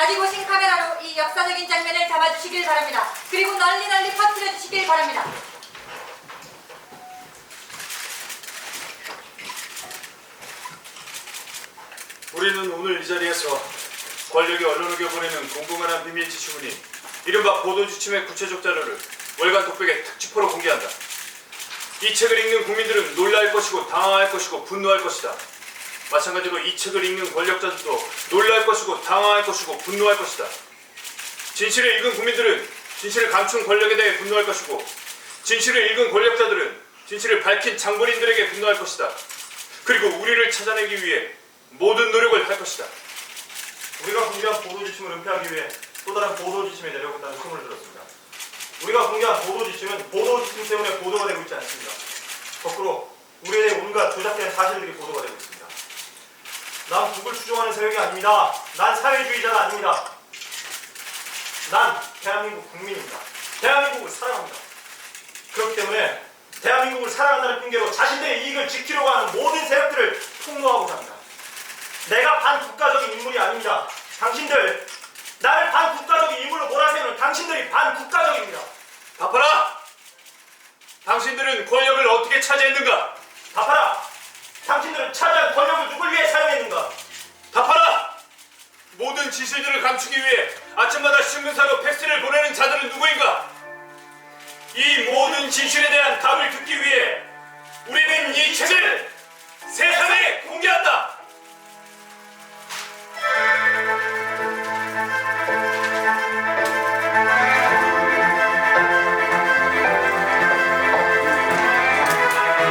가지고 오신 카메라로 이 역사적인 장면을 담아주시길 바랍니다. 그리고 널리 널리 퍼뜨려 주시길 바랍니다. 우리는 오늘 이 자리에서 권력이 언론에게 보내는 공공연한 비밀 지시문인 이른바 보도지침의 구체적 자료를 월간 독백의 특집호로 공개한다. 이 책을 읽는 국민들은 놀랄 것이고 당황할 것이고 분노할 것이다. 마찬가지로 이 책을 읽는 권력자들도 놀랄 것이고 당황할 것이고 분노할 것이다. 진실을 읽은 국민들은 진실을 감춘 권력에 대해 분노할 것이고 진실을 읽은 권력자들은 진실을 밝힌 장본인들에게 분노할 것이다. 그리고 우리를 찾아내기 위해 모든 노력을 할 것이다. 우리가 공개한 보도 지침을 은폐하기 위해 또 다른 보도 지침에 내려오겠다는 소문을 들었습니다. 우리가 공개한 보도 지침은 보도 지침 때문에 보도가 되고 있지 않습니다. 거꾸로 대해 온갖 조작된 사실들이 보도가 되고 있습니다. 난 북을 추종하는 세력이 아닙니다. 난 사회주의자가 아닙니다. 난 대한민국 국민입니다. 대한민국을 사랑합니다. 그렇기 때문에 대한민국을 사랑한다는 핑계로 자신들의 이익을 지키려고 하는 모든 세력들을 폭로하고자 합니다. 내가 반국가적인 인물이 아닙니다. 당신들 나를 반국가적인 인물로 몰아세우는 당신들이 반국가적입니다. 답하라! 당신들은 권력을 어떻게 차지했는가? 답하라. 당신들은 차지한 권력을 누굴 위해 사용했는가? 답하라! 모든 진실들을 감추기 위해 아침마다 신문사로 팩스를 보내는 자들은 누구인가? 이 모든 진실에 대한 답을 듣기 위해 우리는 이 책을